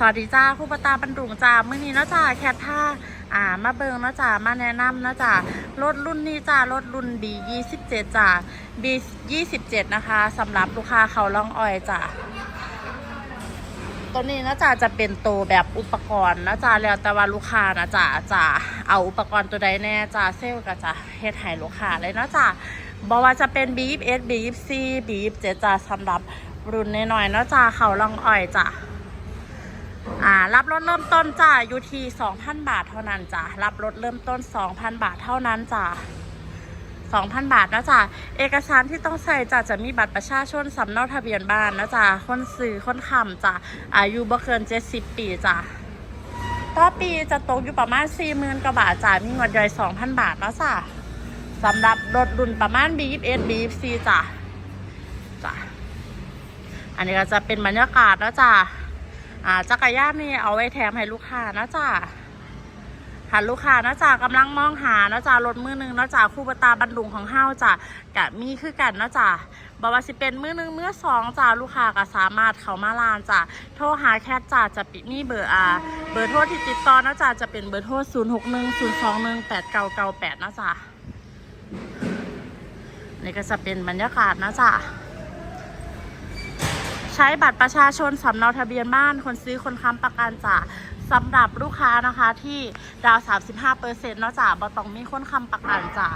สวัสดีจ้าครูปตาบรรดุงจ้าเมื่อนี้เนาะจ้าแคทท่าอ่ามาเบิงเนาะจ้ามาแนะนำเนาะจ้ารถรุ่นนี้จ้ารถรุ่น B 27จ้า B 27นะคะสำหรับลูกค้าเขาล่องออยจ้าตัวนี้นะจ้าจะเป็นโตแบบอุปกรณ์นะจ้าแล้วแต่ว่าลูกค้านะจ้าจะเอาอุปกรณ์ตัวใดแน่จ้าเซลก็จะเฮ็ดให้ลูกค้าเลยนะจ้าบอกว่าจะเป็น B 21 B 24 B 27จ้าสำหรับรุ่นน้อยๆนะจ้าเขาล่องอ้อยจ้า อ่ารับรถเริ่มต้นจ้าอยู่ที่2,000 บาทเท่านั้นจ้ะรับรถเริ่มต้น 2,000 บาทเท่านั้นจ้ะ2,000 บาทนะจ้ะเอกสารที่ต้องใส่จ้ะจะมีบัตรประชาชนสำเนาทะเบียนบ้านนะจ้ะคนสื่อคนคำจ้ะ อายุบ่เกิน 70 ปีจ้ะ ต่อปีจะตกอยู่ประมาณ 40,000กว่าบาทจ้ะ มีเงินย่อย2,000 บาทแล้วจ้ะสำหรับรถรุ่นประมาณ B21 B24 จ้ะ จ้ะ อันนี้ก็จะเป็นบรรยากาศนะจ้ะ อ่าจักรยานนี่เอาไว้แถมให้ลูกค้านะจ๊ะหาลูกค้านะจ๊ะกำลังมองหานะจ๊ะรถมือหนึงนะจ๊ะคู่ปตาบันดุงของเฮาจ้ะกะมีคือกันนะจ๊ะบอกว่าสิเป็นมือหนึ่งมือสองจ้ะลูกค้าก็สามารถเข้ามาลานจ้ะโทรหาแคทจ้ะจะปิดมีเบอร์อาเบอร์โทรที่ติดต่อนะจ๊ะจะเป็นเบอร์โทร0 6 1 0 2 1 8 9 9 8นย์สองหนึ่งแปดเก้าเก้าแปดนะจ๊ะนี่ก็จะเป็นบรรยากาศนะจ๊ะ ใช้บัตรประชาชนสำเนาทะเบียนบ้าน คนซื้อคนค้ำประกันจ่าสำหรับลูกค้านะคะที่ดาว 35เปอร์เซ็นต์นาะจ้ะบ่ต้องมีคนค้ำประกันจ้ะ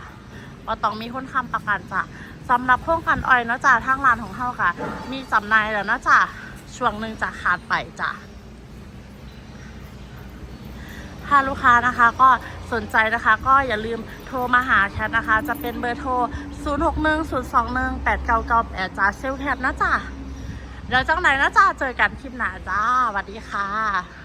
บ่ต้องมีคนค้ำประกันจ้ะสำหรับโครงการอ้อยเนาะจ้ะทางร้านของเฮาค่ะ มีจำหน่ายแล้วเนาะจ้ะช่วงหนึ่งจะขาดไปจ้ะถ้าลูกค้านะคะก็สนใจนะคะก็อย่าลืมโทรมาหาแคทนะคะ จะเป็นเบอร์โทร 0610218998จ้าเซลลแคทนะจ้ะ เดี๋ยวจังไหนนะจ้าเจอกันคลิปหน้าจ้าสวัสดีค่ะ